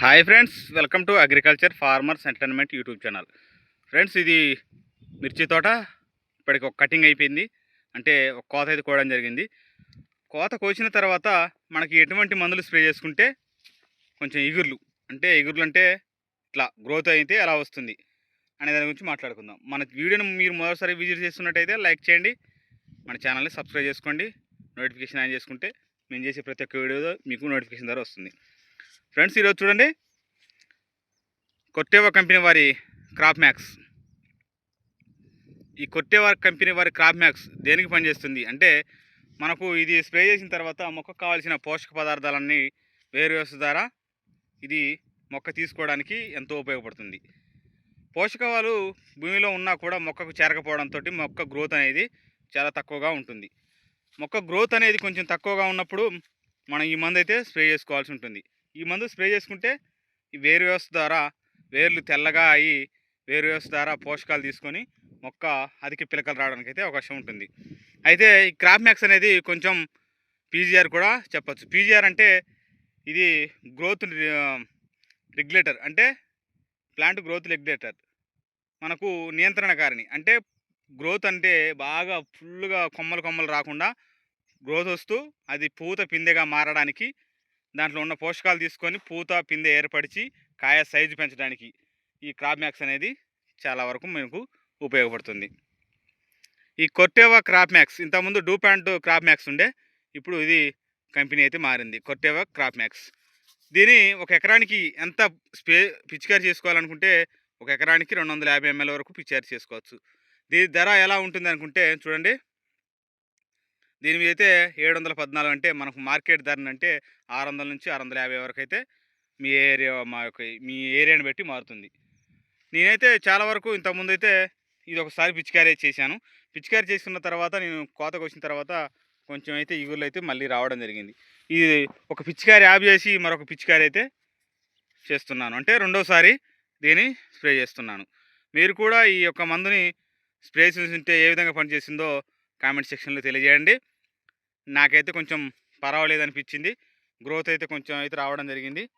Hi friends welcome to agriculture farmers entertainment YouTube channel. Friends ఇది మిర్చి తోట. ఇప్పటికి ఒక కటింగ్ అయిపోయింది. అంటే ఒక కోత అయితే కోయడం జరిగింది. కోత కోసిన తర్వాత మనకి ఎటువంటి మందులు స్ప్రే చేసుకుంటే కొంచెం ఎగుర్లు అంటే ఎగుర్లు అంటే ఇట్లా గ్రోత్ అయితే ఎలా వస్తుంది అనే దాని గురించి మాట్లాడుకుందాం. మన వీడియోని మీరు మొదటిసారి విజిట్ చేస్తున్నట్టయితే లైక్ చేయండి. మన ఛానల్ని సబ్స్క్రైబ్ చేసుకోండి. నోటిఫికేషన్ ఆన్ చేసుకుంటే మేము చేసే ప్రతి ఒక్క వీడియో మీకు నోటిఫికేషన్ ద్వారా వస్తుంది. ఫ్రెండ్స్ ఈరోజు చూడండి. కొట్టేవా కంపెనీ వారి క్రాప్ మ్యాక్స్. ఈ కొట్టేవా కంపెనీ వారి క్రాప్ మ్యాక్స్ దేనికి పనిచేస్తుంది? అంటే మనకు ఇది స్ప్రే చేసిన తర్వాత మొక్కకు కావాల్సిన పోషక పదార్థాలన్నీ వేరు వ్యవస్థ ద్వారా ఇది మొక్క తీసుకోవడానికి ఎంతో ఉపయోగపడుతుంది. పోషకాలు భూమిలో ఉన్నా కూడా మొక్కకు చేరకపోవడంతో మొక్క గ్రోత్ అనేది చాలా తక్కువగా ఉంటుంది. మొక్క గ్రోత్ అనేది కొంచెం తక్కువగా ఉన్నప్పుడు మనం ఈ మందు అయితే స్ప్రే చేసుకోవాల్సి ఉంటుంది. ఈ మందు స్ప్రే చేసుకుంటే ఈ వేరు వ్యవస్థ ద్వారా వేర్లు తెల్లగా అయ్యి వేరు వ్యవస్థ ద్వారా పోషకాలు తీసుకొని మొక్క అధిక పిలకలు రావడానికి అయితే అవకాశం ఉంటుంది. అయితే ఈ క్రాప్ మ్యాక్స్ అనేది కొంచెం పీజీఆర్ కూడా చెప్పచ్చు. పీజీఆర్ అంటే ఇది గ్రోత్ రెగ్యులేటర్ అంటే ప్లాంట్ గ్రోత్ రెగ్యులేటర్. మనకు నియంత్రణకారిణి అంటే గ్రోత్ అంటే బాగా ఫుల్గా కొమ్మలు కొమ్మలు రాకుండా గ్రోత్ వస్తూ అది పూత పిందెగా మారడానికి దాంట్లో ఉన్న పోషకాలు తీసుకొని పూత పిందె ఏర్పరిచి కాయ సైజు పెంచడానికి ఈ క్రాప్ మ్యాక్స్ అనేది చాలా వరకు మీకు ఉపయోగపడుతుంది. ఈ కొట్టేవా క్రాప్ మ్యాక్స్ ఇంతకుముందు డూ ప్యాంట్ క్రాప్ మ్యాక్స్ ఉండే ఇప్పుడు ఇది కంపెనీ అయితే మారింది. Corteva Crop Max. దీని ఒక ఎకరానికి ఎంత స్పే పిచికారి చేసుకోవాలనుకుంటే ఒక ఎకరానికి రెండు వందల యాభై ఎంఎల్ వరకు పిచికారి చేసుకోవచ్చు. దీని ధర ఎలా ఉంటుంది అనుకుంటే చూడండి. దీని మీద అయితే ఏడు వందల పద్నాలుగు అంటే మనకు మార్కెట్ ధర అంటే ఆరు వందల నుంచి ఆరు వందల యాభై వరకు అయితే మీ ఏరియా మా యొక్క మీ ఏరియాని బట్టి మారుతుంది. నేనైతే చాలా వరకు ఇంతకుముందు అయితే ఇది ఒకసారి పిచికారీ చేశాను. పిచికారీ చేసుకున్న తర్వాత నేను కోతకు వచ్చిన తర్వాత కొంచెం అయితే ఈగుర్లు అయితే మళ్ళీ రావడం జరిగింది. ఇది ఒక పిచికారీ ఆఫ్ చేసి మరొక పిచికారీ అయితే చేస్తున్నాను. అంటే రెండోసారి దీన్ని స్ప్రే చేస్తున్నాను. మీరు కూడా ఈ యొక్క మందుని స్ప్రే చేసి ఉంటే ఏ విధంగా పనిచేసిందో కామెంట్ సెక్షన్లో తెలియజేయండి. నాకైతే కొంచెం పర్వాలేదు అనిపించింది గ్రోత్ అయితే కొంచెం అయితే రావడం జరిగింది.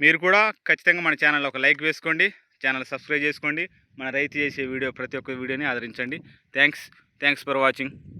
మీరు కూడా ఖచ్చితంగా మన ఛానల్ ఒక లైక్ వేసుకోండి. ఛానల్ సబ్స్క్రైబ్ చేసుకోండి. మన రైతు చేసే వీడియో ప్రతి ఒక్క వీడియోని ఆదరించండి. థ్యాంక్స్. Thanks for watching.